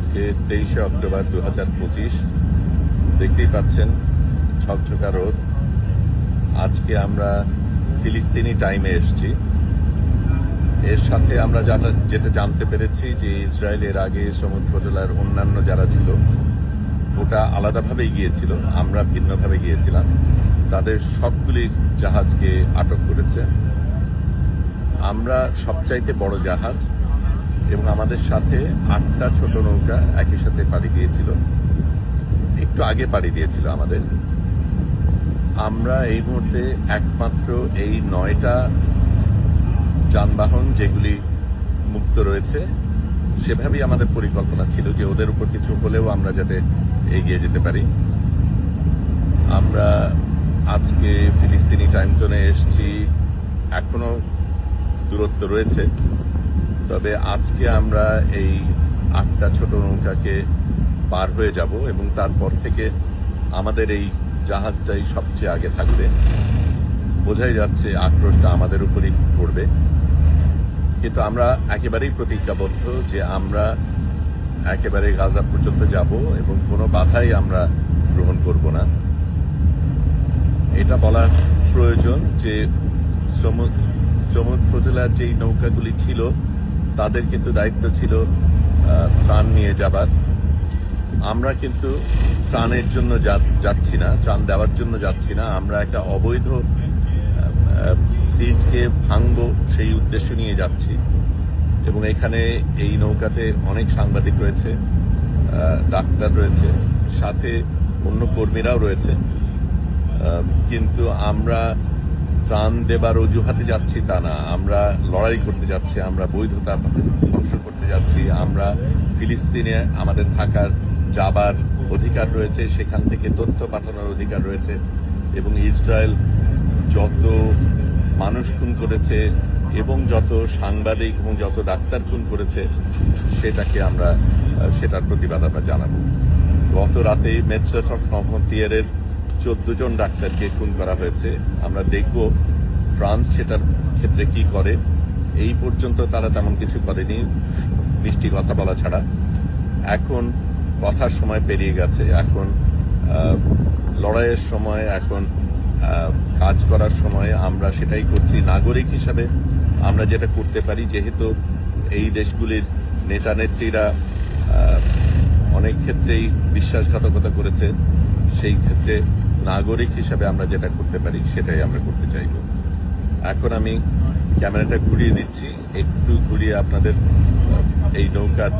আজকে তেইশে অক্টোবর দু হাজার পঁচিশ। দেখতেই পাচ্ছেন ছকছকা রোদ। আজকে আমরা ফিলিস্তিনি টাইমে এসেছি। এর সাথে আমরা যেটা জানতে পেরেছি যে ইসরায়েলের আগে সমুদ্র জেলার অন্যান্য যারা ছিল, ওটা আলাদাভাবেই গিয়েছিল, আমরা ভিন্নভাবে গিয়েছিলাম। তাদের সবগুলি জাহাজকে আটক করেছে। আমরা সবচাইতে বড় জাহাজ এবং আমাদের সাথে আটটা ছোট নৌকা একই সাথে পাড়ি দিয়েছিল। একটু আগে পাড়ি দিয়েছিল আমাদের। আমরা এই মুহূর্তে একমাত্র এই নয়টা যানবাহন যেগুলি মুক্ত রয়েছে, সেভাবেই আমাদের পরিকল্পনা ছিল যে ওদের উপর কিছু হলেও আমরা যাতে এগিয়ে যেতে পারি। আমরা আজকে ফিলিস্তিনি টাইম জোনে এসেছি। এখনও দূরত্ব রয়েছে। তবে আজকে আমরা এই আটটা ছোট নৌকাকে পার হয়ে যাব এবং তারপর থেকে আমাদের এই জাহাজটাই সবচেয়ে আগে থাকবে। বোঝাই যাচ্ছে আক্রোশটা আমাদের উপরই পড়বে। কিন্তু আমরা একেবারেই প্রতিজ্ঞাবদ্ধ যে আমরা একেবারে গাজা পর্যন্ত যাব এবং কোনো বাধাই আমরা গ্রহণ করব না। এটা বলা প্রয়োজন যে সমু- সমুদ্র জেলার যেই নৌকাগুলি ছিল তাদের কিন্তু দায়িত্ব ছিল ত্রাণ নিয়ে যাবার। আমরা কিন্তু ত্রাণের জন্য যাচ্ছি না, ত্রাণ দেওয়ার জন্য যাচ্ছি না। আমরা একটা অবৈধ সিজকে ভাঙবো সেই উদ্দেশ্য নিয়ে যাচ্ছি। এবং এখানে এই নৌকাতে অনেক সাংবাদিক রয়েছে ডাক্তার রয়েছে, সাথে অন্য কর্মীরাও রয়েছে। কিন্তু আমরা প্রাণ দেবার অজুহাতে যাচ্ছি তা না। আমরা লড়াই করতে যাচ্ছি, আমরা বৈধতা ধ্বংস করতে যাচ্ছি, আমরা ফিলিস্তিনে আমাদের থাকার যাবার অধিকার রয়েছে, সেখান থেকে তথ্য পাঠানোর অধিকার রয়েছে এবং ইসরায়েল যত মানুষ খুন করেছে এবং যত সাংবাদিক এবং যত ডাক্তার খুন করেছে, সেটাকে আমরা, সেটার প্রতিবাদ আমরা জানাব। গত রাতে মেটসেফ অফ ফ্রন্টিয়ারের চোদ্দ জন ডাক্তারকে খুন করা হয়েছে। আমরা দেখব ফ্রান্স সেটার ক্ষেত্রে কি করে? এই পর্যন্ত তারা তেমন কিছু করেনি, মিষ্টি কথা বলা ছাড়া। এখন কথার সময় পেরিয়ে গেছে। এখন লড়াইয়ের সময়, এখন কাজ করার সময় আমরা সেটাই করছি। নাগরিক হিসাবে আমরা যেটা করতে পারি, যেহেতু এই দেশগুলির নেতা নেত্রীরা অনেক ক্ষেত্রেই বিশ্বাসঘাতকতা করেছে, সেই ক্ষেত্রে নাগরিক হিসাবে আমরা যেটা করতে পারি, সেটাই আমরা করতে চাইব। এখন আমি ক্যামেরাটা ঘুরিয়ে দিচ্ছি একটু ঘুরিয়ে আপনাদের এই নৌকার